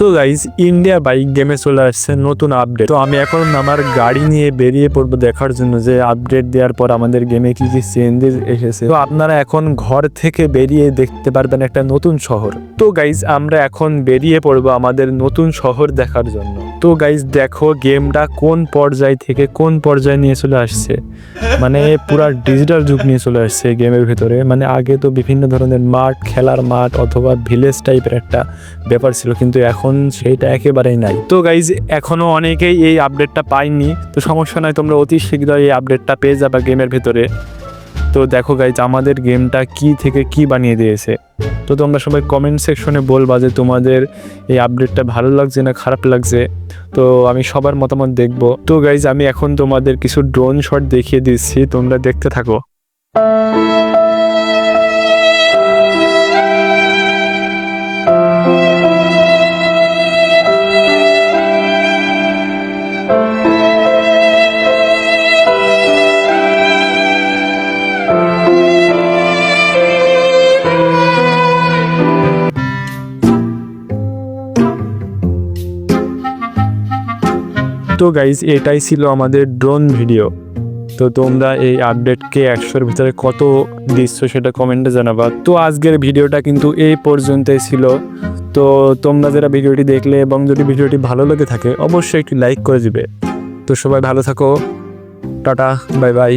তো guys India bike গেমে চলে আসছে নতুন আপডেট তো আমি এখন আমার গাড়ি নিয়ে বেরিয়ে পড়ব দেখার জন্য যে আপডেট দেওয়ার পর আমাদের গেমে কি কি চেঞ্জেস এসেছে। তো আপনারা এখন ঘর থেকে বেরিয়ে দেখতে পারবেন একটা নতুন শহর। তো গাইজ আমরা এখন বেরিয়ে পড়ব আমাদের নতুন শহর দেখার জন্য। তো গাইজ দেখো গেমটা কোন পর্যায় থেকে কোন পর্যায়ে নিয়ে চলে আসছে। মানে পুরা ডিজিটাল যুগ নিয়ে চলে আসছে গেমের ভিতরে। মানে আগে তো বিভিন্ন ধরনের মাঠ, খেলার মাঠ অথবা ভিলেজ টাইপের একটা ব্যাপার ছিল। কিন্তু এখন সেইটা একেবারেই নাই। তো গাইজ এখনও অনেকেই এই আপডেটটা পাইনি তো সমস্যা নয়, তোমরা অতি শীঘ্রই এই আপডেটটা পেয়ে যাবে গেমের ভেতরে। তো দেখো গাইজ আমাদের গেমটা কি থেকে কি বানিয়ে দিয়েছে। তো তোমরা সবাই কমেন্ট সেকশনে বলবা যে তোমাদের এই আপডেটটা ভালো লাগছে না খারাপ লাগছে। তো আমি সবার মতামত দেখব। তো গাইজ আমি এখন তোমাদের কিছু ড্রোন শট দেখিয়ে দিচ্ছি, তোমরা দেখতে থাকো। তো গাইজ এটাই ছিল আমাদের ড্রোন ভিডিও তো তোমরা এই আপডেটকে একশোর ভিতরে কত দিচ্ছ সেটা কমেন্টে জানাবা। তো আজকের ভিডিওটা কিন্তু এই পর্যন্তই ছিল। তো তোমরা যারা ভিডিওটি দেখলে এবং যদি ভিডিওটি ভালো লেগে থাকে, অবশ্যই একটি লাইক করে দিবে। তো সবাই ভালো থাকো। Tata bye bye